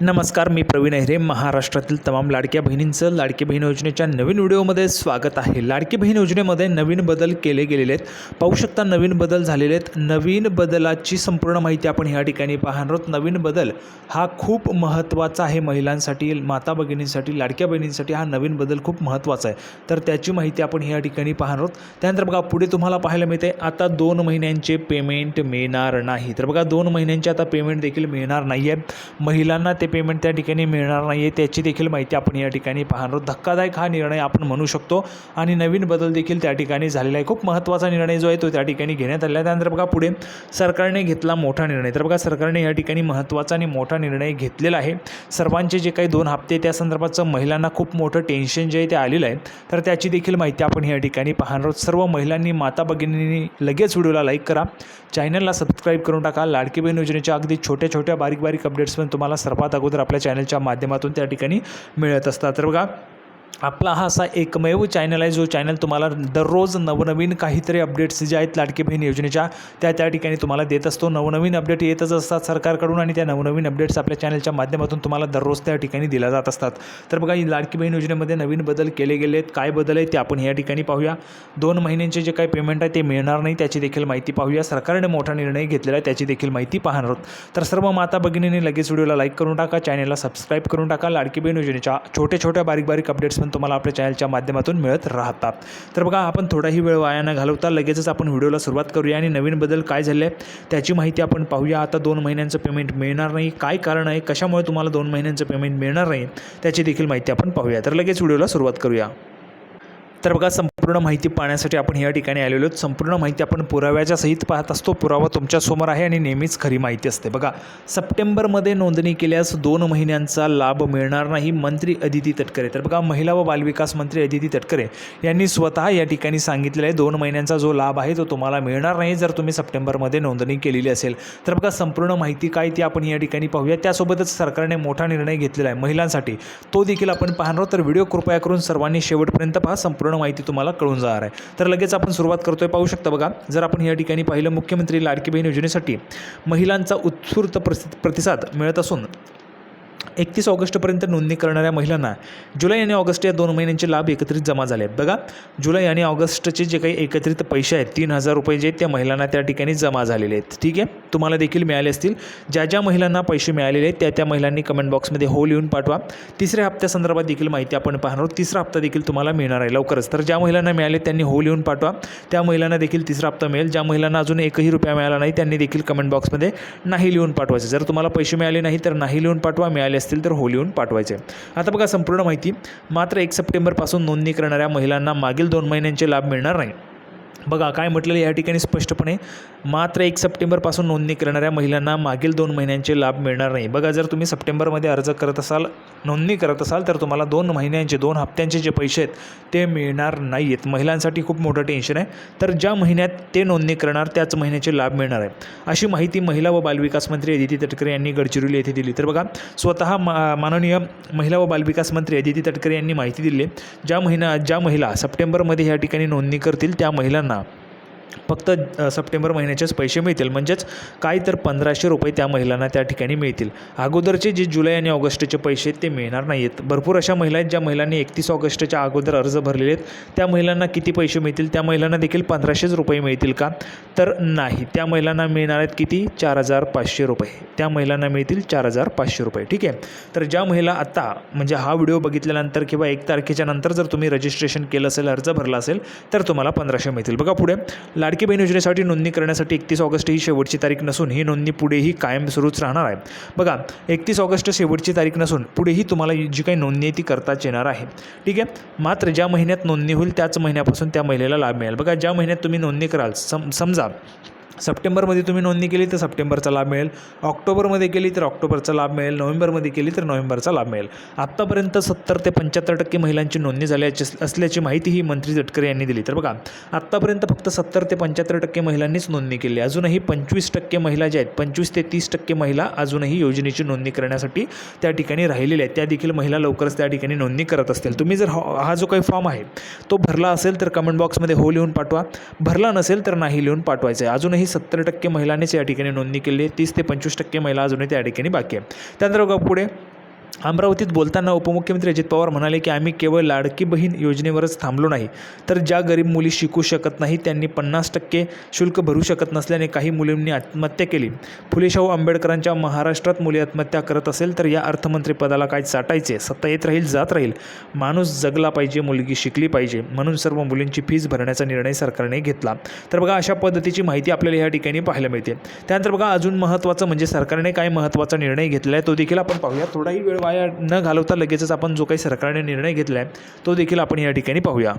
नमस्कार मी प्रवीण अहिरे महाराष्ट्रातील तमाम लाडक्या बहिणींचं लाडकी बहीण योजनेच्या नवीन व्हिडिओमध्ये स्वागत आहे. लाडकी बहीण योजनेमध्ये नवीन बदल केले गेलेले आहेत. पाहू शकता नवीन बदल झालेले आहेत. नवीन बदलाची संपूर्ण माहिती आपण ह्या ठिकाणी पाहणार आहोत. नवीन बदल हा खूप महत्त्वाचा आहे महिलांसाठी माता भगिनींसाठी लाडक्या बहिणींसाठी हा नवीन बदल खूप महत्त्वाचा आहे. तर त्याची माहिती आपण ह्या ठिकाणी पाहणार आहोत. त्यानंतर बघा पुढे तुम्हाला पाहायला मिळते आता दोन महिन्यांचे पेमेंट मिळणार नाही. तर बघा दोन महिन्यांचे आता पेमेंट देखील मिळणार नाही आहे महिलांना ते पेमेंट त्या ठिकाणी मिळणार नाही आहे त्याची देखील माहिती आपण या ठिकाणी पाहणार आहोत. धक्कादायक हा निर्णय आपण म्हणू शकतो. आणि नवीन बदल देखील त्या ठिकाणी झालेला आहे. खूप महत्त्वाचा निर्णय जो आहे तो त्या ठिकाणी घेण्यात आलेला आहे. त्यानंतर बघा पुढे सरकारने घेतला मोठा निर्णय. तर बघा सरकारने या ठिकाणी महत्त्वाचा आणि मोठा निर्णय घेतलेला आहे. सर्वांचे जे काही दोन हप्ते त्या संदर्भाचं महिलांना खूप मोठं टेन्शन जे आहे ते आलेलं आहे. तर त्याची देखील माहिती आपण या ठिकाणी पाहणार आहोत. सर्व महिलांनी माता भगिनींनी लगेच व्हिडिओला लाईक करा. चॅनलला सबस्क्राईब करून टाका. लाडकी बहीण योजनेच्या अगदी छोट्या छोट्या बारीक बारीक अपडेट्स पण तुम्हाला सर्वात अगोदर आपल्या चॅनलच्या माध्यमातून त्या ठिकाणी मिळत असतात. तर बघा आपला हा असा एकमेव चॅनल आहे जो चॅनल तुम्हाला दररोज नवनवीन काहीतरी अपडेट्स जे आहेत लाडकी बहीण योजनेच्या त्या त्या ठिकाणी तुम्हाला देत असतो. नवनवीन अपडेट येतच असतात सरकारकडून आणि त्या नवनवीन अपडेट्स आपल्या चॅनलच्या माध्यमातून तुम्हाला दररोज त्या ठिकाणी दिल्या जात असतात. तर बघा लाडकी बहीण योजनेमध्ये नवीन बदल केले गेले आहेत काय बदल आहे ते आपण या ठिकाणी पाहूया. दोन महिन्यांचे जे काही पेमेंट आहे ते मिळणार नाही त्याची देखील माहिती पाहूया. सरकारने मोठा निर्णय घेतलेला आहे त्याची देखील माहिती पाहणार आहोत. तर सर्व माता भगिनींनी लगेच व्हिडिओला लाईक करून टाका. चॅनलला सबस्क्राईब करून टाका. लाडकी बहीण योजनेच्या छोट्या छोट्या बारीक बारीक अपडेट्स पण तुम्हाला आपल्या चॅनलच्या माध्यमातून मिळत राहतात. तर बघा आपण थोडाही वेळ वाया न घालवता लगेचच आपण व्हिडिओला सुरुवात करूया आणि नवीन बदल काय झाले त्याची माहिती आपण पाहूया. आता दोन महिन्यांचं पेमेंट मिळणार नाही. काय कारण आहे? कशामुळे तुम्हाला दोन महिन्यांचं पेमेंट मिळणार नाही? त्याची देखील माहिती आपण पाहूया. तर लगेच व्हिडिओला सुरुवात करूया. तर बघा संपूर्ण माहिती पाहण्यासाठी आपण या ठिकाणी आलेलो आहोत. संपूर्ण माहिती आपण पुराव्याच्या सहित पाहत असतो. पुरावा तुमच्यासमोर आहे आणि नेहमीच खरी माहिती असते. बघा सप्टेंबरमध्ये नोंदणी केल्यास दोन महिन्यांचा लाभ मिळणार नाही मंत्री अदिती तटकरे. तर बघा महिला व बालविकास मंत्री अदिती तटकरे यांनी स्वतः या ठिकाणी सांगितलेलं आहे दोन महिन्यांचा जो लाभ आहे तो तुम्हाला मिळणार नाही जर तुम्ही सप्टेंबरमध्ये नोंदणी केलेली असेल. तर बघा संपूर्ण माहिती काय ती आपण या ठिकाणी पाहूया. त्यासोबतच सरकारने मोठा निर्णय घेतलेला आहे महिलांसाठी. तो देखील आपण पाहणार तर व्हिडिओ कृपया करून सर्वांनी शेवटपर्यंत पहा. संपूर्ण माहिती तुम्हाला कळून जाणार आहे. तर लगेच आपण सुरुवात करतोय. पाहू शकता बघा जर आपण या ठिकाणी पाहिलं मुख्यमंत्री लाडकी बहीण योजनेसाठी महिलांचा उत्स्फूर्त प्रसि प्रतिसाद मिळत असून एकतीस ऑगस्टपर्यंत नोंदणी करणाऱ्या महिलांना जुलै आणि ऑगस्ट या दोन महिन्यांचे लाभ एकत्रित जमा झाले आहेत. बघा जुलै आणि ऑगस्टचे जे काही एकत्रित पैसे आहेत तीन हजार रुपये जे आहेत त्या महिलांना त्या ठिकाणी जमा झालेले आहेत. ठीक आहे? तुम्हाला देखील मिळाले असतील. ज्या ज्या महिलांना पैसे मिळालेले आहेत त्या त्या महिलांनी कमेंट बॉक्समध्ये हो लिहून पाठवा. तिसऱ्या हप्त्यासंदर्भात देखील माहिती आपण पाहणार आहोत. तिसरा हप्ता देखील तुम्हाला मिळणार आहे लवकरच. तर ज्या महिलांना मिळाले त्यांनी हो लिहून पाठवा. त्या महिलांना देखील तिसरा हप्ता मिळेल. ज्या महिलांना अजून एकही रुपया मिळाला नाही त्यांनी देखील कमेंट बॉक्समध्ये नाही लिहून पाठवायचे. जर तुम्हाला पैसे मिळाले नाही तर नाही लिहून पाठवा. मिळाले असतील तर होलीहून पाठवायचे. आता बघा संपूर्ण माहिती. मात्र एक सप्टेंबरपासून नोंदणी करणाऱ्या महिलांना मागील दोन महिन्यांचे लाभ मिळणार नाही. बघा काय म्हटलेलं या ठिकाणी स्पष्टपणे मात्र एक सप्टेंबरपासून नोंदणी करणाऱ्या महिलांना मागील दोन महिन्यांचे लाभ मिळणार नाही. बघा जर तुम्ही सप्टेंबरमध्ये अर्ज करत असाल नोंदणी करत असाल तर तुम्हाला दोन महिन्यांचे दोन हप्त्यांचे जे पैसे आहेत ते मिळणार नाही आहेत महिलांसाठी खूप मोठं टेन्शन आहे. तर ज्या महिन्यात ते नोंदणी करणार त्याच महिन्याचे लाभ मिळणार आहे अशी माहिती महिला व बालविकास मंत्री अदिती तटकरे यांनी गडचिरोली येथे दिली. तर बघा स्वतः मा माननीय महिला व बालविकास मंत्री अदिती तटकरे यांनी माहिती दिली आहे. ज्या महिना ज्या महिला सप्टेंबरमध्ये या ठिकाणी नोंदणी करतील त्या महिलांना না फक्त सप्टेंबर महिन्याचेच पैसे मिळतील. म्हणजेच काय तर पंधराशे रुपये त्या महिलांना त्या ठिकाणी मिळतील. अगोदरचे जे जुलै आणि ऑगस्टचे पैसे आहेत ते मिळणार नाही आहेत भरपूर अशा महिला आहेत ज्या महिलांनी एकतीस ऑगस्टच्या अगोदर अर्ज भरलेले आहेत. त्या महिलांना किती पैसे मिळतील? त्या महिलांना देखील पंधराशेच रुपये मिळतील का? तर नाही. त्या महिलांना मिळणार आहेत किती? चार हजार पाचशे रुपये. त्या महिलांना मिळतील चार हजार पाचशे रुपये. ठीक आहे? तर ज्या महिला आत्ता म्हणजे हा व्हिडिओ बघितल्यानंतर किंवा एक तारखेच्या नंतर जर तुम्ही रजिस्ट्रेशन केलं असेल अर्ज भरला असेल तर तुम्हाला पंधराशे मिळतील. बघा पुढे. लाडकी बहीण योजनेसाठी नोंदणी करण्यासाठी एकतीस ऑगस्ट ही शेवटची तारीख नसून ही नोंदणी पुढेही कायम सुरूच राहणार आहे. बघा एकतीस ऑगस्ट शेवटची तारीख नसून पुढेही तुम्हाला जी काही नोंदणी आहे ती करताच येणार आहे. ठीक आहे? मात्र ज्या महिन्यात नोंदणी होईल त्याच महिन्यापासून त्या महिलेला लाभ मिळेल. बघा ज्या महिन्यात तुम्ही नोंदणी कराल सम समजा सप्टेंबरमध्ये तुम्ही नोंदणी केली तर सप्टेंबरचा लाभ मिळेल. ऑक्टोबरमध्ये केली तर ऑक्टोबरचा लाभ मिळेल. नोव्हेंबरमध्ये केली तर नोव्हेंबरचा लाभ मिळेल. आत्तापर्यंत सत्तर ते पंच्याहत्तर टक्के महिलांची नोंदणी झाल्याची असल्याची माहिती ही मंत्री तटकरे यांनी दिली. तर बघा आत्तापर्यंत फक्त सत्तर ते पंच्याहत्तर टक्के महिलांनीच नोंदणी केली. आहे. अजूनही पंचवीस टक्के महिला ज्या आहेत पंचवीस ते तीस टक्के महिला अजूनही योजनेची नोंदणी करण्यासाठी त्या ठिकाणी राहिलेल्या आहेत. त्या देखील महिला लवकरच त्या ठिकाणी नोंदणी करत असतील. तुम्ही जर हा हा जो काही फॉर्म आहे तो भरला असेल तर कमेंट बॉक्समध्ये हो लिहून पाठवा. भरला नसेल तर नाही लिहून पाठवायचं आहे. अजूनही अजूनही सत्तर टक्के महिलांनीच या ठिकाणी नोंदणी केली आहे. तीस ते पंचवीस टक्के महिला अजूनही त्या ठिकाणी बाकी आहे. त्यानंतर बघा पुढे. अमरावतीत बोलताना उपमुख्यमंत्री अजित पवार म्हणाले की आम्ही केवळ लाडकी बहीण योजनेवरच थांबलो नाही. तर ज्या गरीब मुली शिकू शकत नाही त्यांनी पन्नास टक्के शुल्क भरू शकत नसल्याने काही मुलींनी आत्महत्या केली. फुले शाहू आंबेडकरांच्या महाराष्ट्रात मुली आत्महत्या करत असेल तर या अर्थमंत्रीपदाला काय चाटायचे? सत्ता येत राहील जात राहील. माणूस जगला पाहिजे मुलगी शिकली पाहिजे. म्हणून सर्व मुलींची फीज भरण्याचा निर्णय सरकारने घेतला. तर बघा अशा पद्धतीची माहिती आपल्याला या ठिकाणी पाहायला मिळते. त्यानंतर बघा अजून महत्त्वाचं म्हणजे सरकारने काय महत्त्वाचा निर्णय घेतला आहे तो देखील आपण पाहूया. थोडाही वेळ वाया न घालवता लगेचच आपण जो काही सरकारने निर्णय घेतला आहे तो देखील आपण या ठिकाणी पाहूया.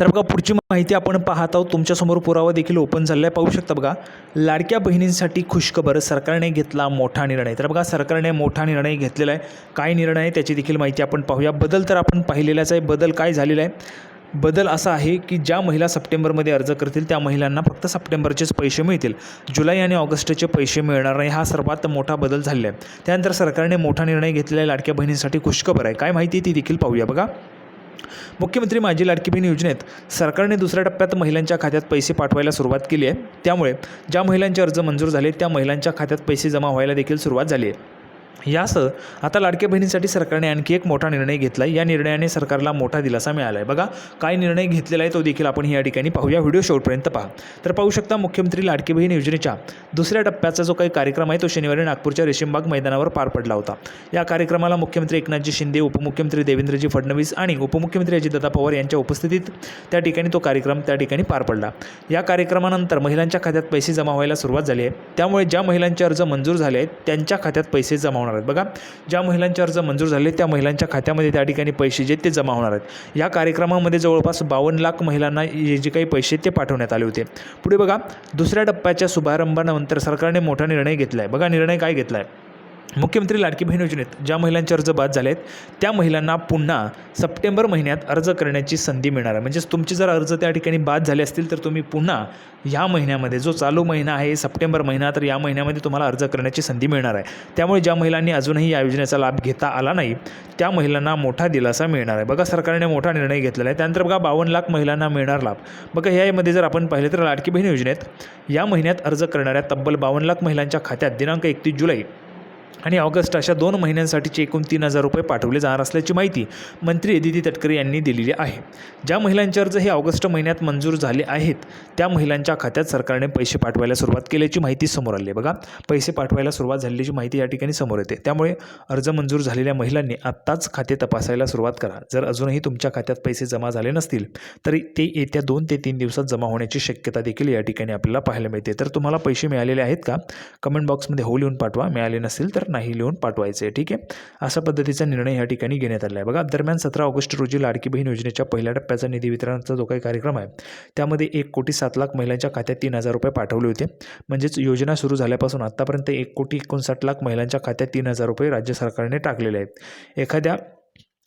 तर बघा पुढची माहिती आपण पाहत आहोत. तुमच्यासमोर पुरावा देखील ओपन झालेला आहे. पाहू शकता बघा लाडक्या बहिणींसाठी खुशखबर सरकारने घेतला मोठा निर्णय. तर बघा सरकारने मोठा निर्णय घेतलेला आहे. काय निर्णय आहे त्याची देखील माहिती आपण पाहूया. बदल तर आपण पाहिलेलाच आहे. बदल काय झालेला आहे? बदल असा आहे की ज्या महिला सप्टेंबरमध्ये अर्ज करतील त्या महिलांना फक्त सप्टेंबरचेच पैसे मिळतील. जुलै आणि ऑगस्टचे पैसे मिळणार नाही हा सर्वात मोठा बदल झालेला आहे. त्यानंतर सरकारने मोठा निर्णय घेतलेला लाडक्या बहिणींसाठी खुशखबर आहे. काय माहिती ती देखील पाहूया बघा. मुख्यमंत्री माझी लाडकी बहीण योजनेत सरकारने दुसऱ्या टप्प्यात महिलांच्या खात्यात पैसे पाठवायला सुरुवात केली आहे. त्यामुळे ज्या महिलांचे अर्ज मंजूर झाले त्या महिलांच्या खात्यात पैसे जमा व्हायला देखील सुरुवात झाली आहे. यासह आता लाडक्या बहिणींसाठी सरकारने आणखी एक मोठा निर्णय घेतला आहे या निर्णयाने सरकारला मोठा दिलासा मिळाला आहे बघा काय निर्णय घेतलेला आहे तो देखील आपण या ठिकाणी पाहूया. व्हिडिओ शेवटपर्यंत पहा. तर पाहू शकता मुख्यमंत्री लाडकी बहीण योजनेच्या दुसऱ्या टप्प्याचा जो काही कार्यक्रम आहे तो शनिवारी नागपूरच्या रेशीमबाग मैदानावर पार पडला होता. या कार्यक्रमाला मुख्यमंत्री एकनाथजी शिंदे उपमुख्यमंत्री देवेंद्रजी फडणवीस आणि उपमुख्यमंत्री अजितदादा पवार यांच्या उपस्थितीत त्या ठिकाणी तो कार्यक्रम त्या ठिकाणी पार पडला. या कार्यक्रमानंतर महिलांच्या खात्यात पैसे जमा व्हायला सुरुवात झाली आहे. त्यामुळे ज्या महिलांचे अर्ज मंजूर झाले आहेत त्यांच्या खात्यात पैसे जमा होणार आहेत. बघा ज्या महिलांचे अर्ज मंजूर झाले त्या महिलांच्या खात्यामध्ये त्या ठिकाणी पैसे जे ते जमा होणार आहेत. या कार्यक्रमामध्ये जवळपास बावन्न लाख महिलांना हे जे काही पैसे ते पाठवण्यात आले होते. पुढे बघा दुसऱ्या टप्प्याच्या शुभारंभानंतर सरकारने मोठा निर्णय घेतला आहे बघा निर्णय काय घेतला आहे मुख्यमंत्री लाडकी बहीण योजनेत ज्या महिलांचे अर्ज बाद झाले आहेत त्या महिलांना पुन्हा सप्टेंबर महिन्यात अर्ज करण्याची संधी मिळणार आहे. म्हणजेच तुमचे जर अर्ज त्या ठिकाणी बाद झाले असतील तर तुम्ही पुन्हा ह्या महिन्यामध्ये जो चालू महिना आहे सप्टेंबर महिना तर या महिन्यामध्ये तुम्हाला अर्ज करण्याची संधी मिळणार आहे. त्यामुळे ज्या महिलांनी अजूनही या योजनेचा लाभ घेता आला नाही त्या महिलांना मोठा दिलासा मिळणार आहे. बघा सरकारने मोठा निर्णय घेतलेला आहे. त्यानंतर बघा बावन्न लाख महिलांना मिळणार लाभ. बघा यामध्ये जर आपण पाहिले तर लाडकी बहीण योजनेत या महिन्यात अर्ज करणाऱ्या तब्बल बावन्न लाख महिलांच्या खात्यात दिनांक एकतीस जुलै आणि ऑगस्ट अशा दोन महिन्यांसाठीचे एकूण तीन हजार रुपये पाठवले जाणार असल्याची माहिती मंत्री अदिती तटकरे यांनी दिलेली आहे. ज्या महिलांचे अर्ज हे ऑगस्ट महिन्यात मंजूर झाले आहेत त्या महिलांच्या खात्यात सरकारने पैसे पाठवायला सुरुवात केल्याची माहिती समोर आली आहे. बघा पैसे पाठवायला सुरुवात झालेली माहिती या ठिकाणी समोर येते. त्यामुळे अर्ज मंजूर झालेल्या महिलांनी आत्ताच खाते तपासायला सुरुवात करा. जर अजूनही तुमच्या खात्यात पैसे जमा झाले नसतील तरी ते येत्या दोन ते तीन दिवसात जमा होण्याची शक्यता देखील या ठिकाणी आपल्याला पाहायला मिळते. तर तुम्हाला पैसे मिळालेले आहेत का? कमेंट बॉक्समध्ये हो लिहून पाठवा. मिळाले नसेल तर नाही लिहून पाठवायचे ठीक आहे? अशा पद्धतीचा निर्णय या ठिकाणी घेण्यात आला आहे. बघा दरम्यान सतरा ऑगस्ट रोजी लाडकी बहीण योजनेच्या पहिल्या टप्प्याचा निधी वितरणाचा जो काही कार्यक्रम आहे त्यामध्ये एक कोटी सात लाख महिलांच्या खात्यात तीन हजार रुपये पाठवले होते. म्हणजेच योजना सुरू झाल्यापासून आत्तापर्यंत एक कोटी एकोणसाठ लाख महिलांच्या खात्यात तीन हजार रुपये राज्य सरकारने टाकलेले आहेत. एखाद्या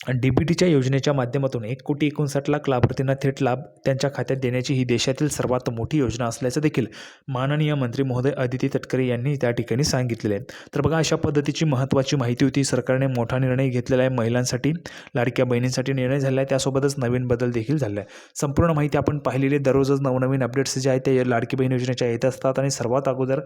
डी बी टीच्या योजनेच्या माध्यमातून एक कोटी एकोणसाठ लाख लाभार्थींना थेट लाभ त्यांच्या खात्यात देण्याची ही देशातील सर्वात मोठी योजना असल्याचं देखील माननीय मंत्री महोदय अदिती तटकरे यांनी त्या ठिकाणी सांगितलेले आहे. तर बघा अशा पद्धतीची महत्त्वाची माहिती होती. सरकारने मोठा निर्णय घेतलेला आहे महिलांसाठी लाडक्या बहिणींसाठी निर्णय झाला आहे. त्यासोबतच नवीन बदल देखील झाला आहे. संपूर्ण माहिती आपण पाहिलेली दररोजच नवनवीन अपडेट्स जे आहेत ते लाडकी बहीण योजनेच्या येत असतात आणि सर्वात अगोदर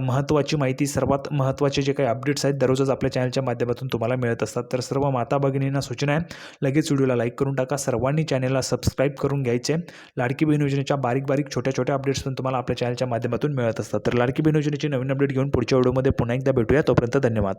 महत्त्वाची माहिती सर्वात महत्त्वाचे जे काही अपडेट्स आहेत दररोजच आपल्या चॅनलच्या माध्यमातून तुम्हाला मिळत असतात. तर सर्व माता भगिनींना सूचना आहे. लगेच व्हिडिओला लाईक करून टाका. सर्वांनी चॅनलला सबस्क्राईब करून घ्यायचे. लाडकी बहीण योजनेच्या बारीक बारीक छोट्या छोट्या अपडेट्स पण तुम्हाला आपल्या चॅनलच्या माध्यमातून मिळत असतात. तर लाडकी बहीण योजनेची नवीन अपडेट घेऊन पुढच्या व्हिडिओमध्ये पुन्हा एकदा भेटूया. तोपर्यंत धन्यवाद.